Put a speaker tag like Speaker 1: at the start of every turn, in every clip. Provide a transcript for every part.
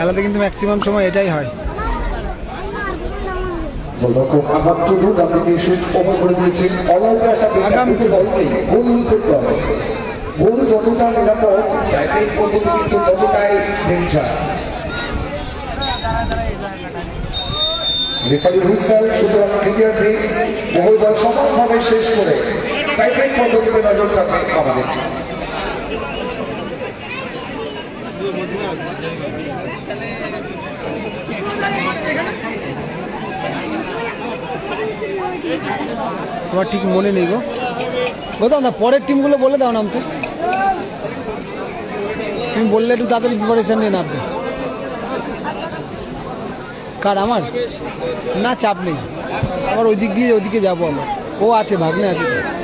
Speaker 1: খেলাতে কিন্তু ম্যাক্সিমাম সময় এটাই হয়। আগাম
Speaker 2: গোল যতটা নিরাপদ টাইপিং পদ্ধতি কিন্তু ততটাই ডেঞ্জার রেফারি হুইসেল সুতরাং দ্বিতীয়ার্ধে সমানভাবে শেষ করে টাইপিং পদ্ধতিতে নজর থাকবে আমাদের।
Speaker 1: তোমার ঠিক মনে নেই গো। বলতাম না, পরের টিমগুলো বলে দাও নামতে তুমি বললে একটু তাড়াতাড়ি প্রিপারেশন নিয়ে নামবে। কার, আমার? না, চাপ নেই। আবার ওই দিক দিয়ে ওদিকে যাব আমার। ও আছে, ভাগ্নে আছে তো আচ্ছা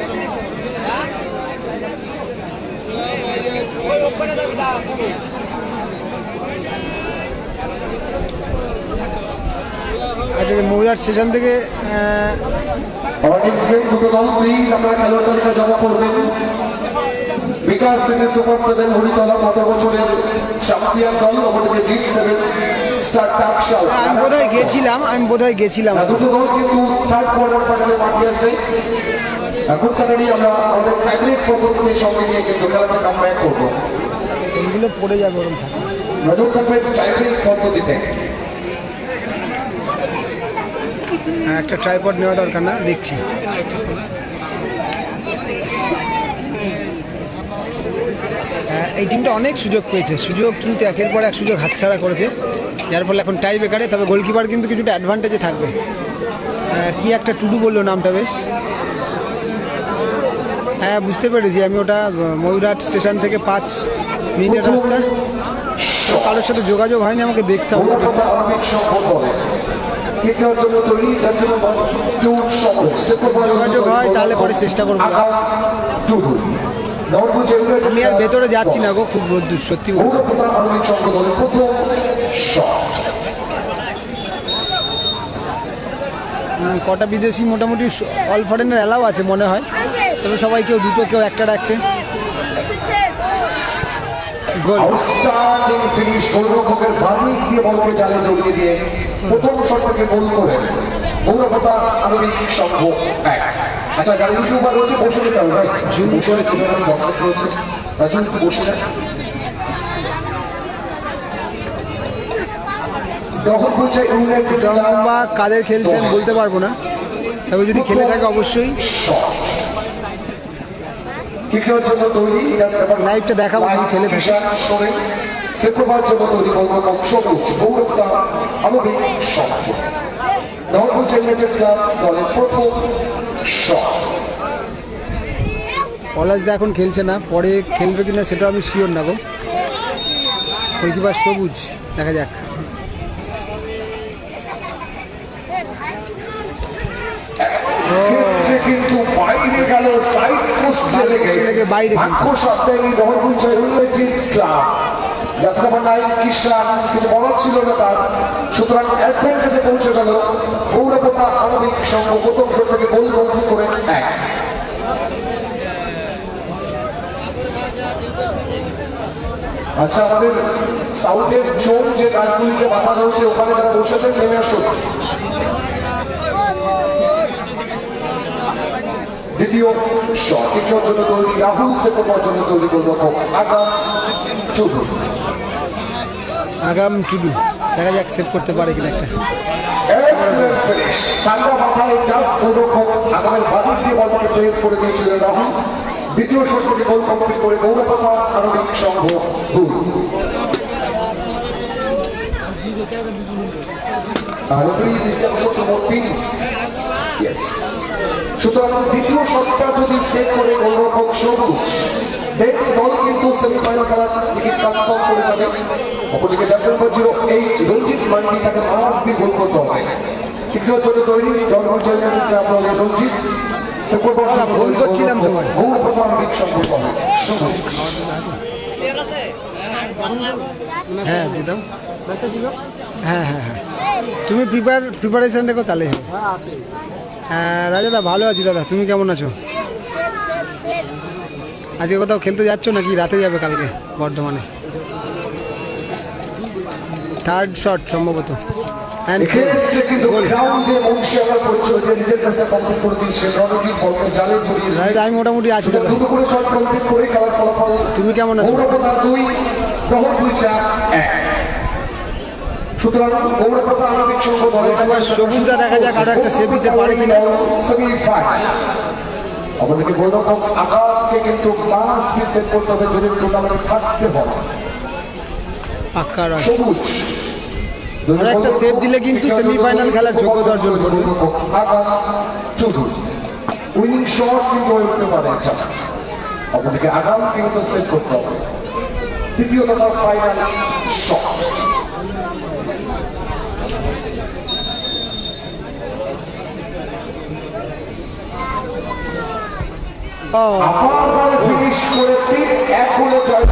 Speaker 1: মহিলার স্টেশন থেকে আহ,
Speaker 2: অডিয়েন্স গেম দুটো দল প্লিজ আপনারা খেলোয়াড় তালিকা জমা করবেন। বিকাশ থেকে সুপার সেভেন হরিতলা গত বছরের চ্যাম্পিয়ন দল অপরদিকে জিত সেভেন স্টার
Speaker 1: আমি বোধহয় গেছিলাম আমি বোধহয় গেছিলাম।
Speaker 2: দুটো দল কিন্তু থার্ড কোয়ার্টার ফাইনালে মাঠে আসবে। খুব তাড়াতাড়ি আমরা আমাদের চাকরির পদ্ধতির সঙ্গে নিয়ে কিন্তু খেলাটা কামব্যাক করব।
Speaker 1: এগুলো পড়ে যাবে ওরকম থাকে
Speaker 2: নজর থাকবে চাকরির পদ্ধতিতে।
Speaker 1: একটা ট্রাইপড নেওয়া দরকার না দেখছি। হ্যাঁ, এই টিমটা অনেক সুযোগ পেয়েছে। সুযোগ কিন্তু একের পর এক সুযোগ হাতছাড়া করেছে। যার ফলে এখন টাই বেকারে তবে গোলকিপার কিন্তু কিছুটা অ্যাডভান্টেজে থাকবে। হ্যাঁ, কি একটা টুডু বলল নামটা বেশ। হ্যাঁ বুঝতে পেরেছি। আমি ওটা ময়ূরহাট স্টেশন থেকে পাঁচ মিনিটের রাস্তা। কারোর সাথে যোগাযোগ হয়নি আমাকে দেখতে হবে। যোগাযোগ হয়, তাহলে পরে চেষ্টা করব। আমি আর ভেতরে যাচ্ছি না গো, খুব রোদ্দুর সত্যি কটা বিদেশি মোটামুটি অল ফরেনের অ্যালাও আছে মনে হয়। তবে সবাই কেউ দুটো, কেউ একটা রাখছে গোল
Speaker 2: আউটস্ট্যান্ডিং ফিনিশ বাড়ি দিয়ে বলকে জালে জড়িয়ে দিয়ে প্রথম শটটাকে গোল করে মূলকথা আরবিক সংঘ এক আচ্ছা যারা ইউটিউবার রয়েছে বসে যেতে হবে
Speaker 1: করেছি।
Speaker 2: যারা দর্শক রয়েছে তারা কিন্তু বসে
Speaker 1: বা কাদের খেলছেন বলতে পারব না। তবে যদি খেলে থাকে অবশ্যই।
Speaker 2: কিকের জন্য তৈরি
Speaker 1: লাইভটা দেখাবো যদি খেলে থাকে।
Speaker 2: সেপ্রভার জন্য তৈরি সবুজ গৌরবতা আলবিক শব্দ নবপুর ক্লাব দলের প্রথম শট।
Speaker 1: পলাশদা এখন খেলছে না পরে খেলবে কিনা সেটা আমি শিওর না গো। গোলকিপার সবুজ দেখা যাক।
Speaker 2: কিন্তু বাইরে গেল সাইড পোস্টে লেগে
Speaker 1: লেগে বাইরে।
Speaker 2: ভাগ্য সত্ত্বে এই নবপুর ক্লাব। কিছু বলার ছিল না তার। সুতরাং অ্যাডভান্টেজে পৌঁছে গেল। গৌরবতা আলবিক সংঘ প্রথম গোল করে এক। আচ্ছা আমাদের সাউথের চোখ যে গাছগুলিতে বাধা রয়েছে ওখানে যারা বসেছেন নেমে আসুন। দ্বিতীয় তৃতীয় জন্য তৈরি রাহুল সেপ্টেম্বর জন্য তৈরি করব আগাম চৌধুরী
Speaker 1: আগাম চুডু দেখা যাক সেভ করতে পারে কিনা একটা।
Speaker 2: ঠান্ডা মাথায় জাস্ট গোলরক্ষক আগামের বাদিক দিয়ে বলটাকে প্লেস করে দিয়েছিলেন রাহুল। দ্বিতীয় শট থেকে গোল কমপ্লিট করে গৌরবতা আরবিক সংঘ দুই। আর রেফারি দিচ্ছেন শট নম্বর তিন. সুতরাং দ্বিতীয় শটটা যদি সেভ করে গোলরক্ষক সবুজ দেন দল কিন্তু সেমিফাইনাল খেলার টিকিট কনফার্ম করে যাবে। অপরদিকে December zero eight Ranjit Mandi তাকে মাস দিয়ে গোল করতে হবে। তৃতীয় জন্য তৈরি আপনাদের রঞ্জিত
Speaker 1: ভুল করছিলাম
Speaker 2: সম্পর্ক সবুজ।
Speaker 1: হ্যাঁ হ্যাঁ হ্যাঁ হ্যাঁ। তুমি প্রিপার প্রিপারেশন দেখো তাহলে হ্যাঁ রাজাদা ভালো আছি দাদা। তুমি কেমন আছো? আজকে কোথাও খেলতে যাচ্ছ নাকি? রাতে যাবে কালকে বর্ধমানে? থার্ড শট সম্ভবত। আমি মোটামুটি আছি দাদা। তুমি কেমন আছো
Speaker 2: গৌরবতা দুই দহর দুই চার এক সুতরাং আণবিক সংঘ
Speaker 1: এবার দেখা যাক আরও একটা সেভ দিতে পারে কিনা।
Speaker 2: আমাদেরকে গৌরব আকারকে কিন্তু মাস্ট বি সেট করতে হবে যদি টুর্নামেন্টে থাকতে হবে
Speaker 1: পাক্কা
Speaker 2: সবুজ।
Speaker 1: আর একটা সেভ দিলে কিন্তু সেমিফাইনাল খেলার যোগ্যতা অর্জন করবে।
Speaker 2: উইনিং শট কিন্তু উঠতে পারে আমাদেরকে আগাম কিন্তু সেট করতে হবে। দ্বিতীয় তথা ফাইনাল শট আবার ফিনিশ করে তিন এক গোলে জয়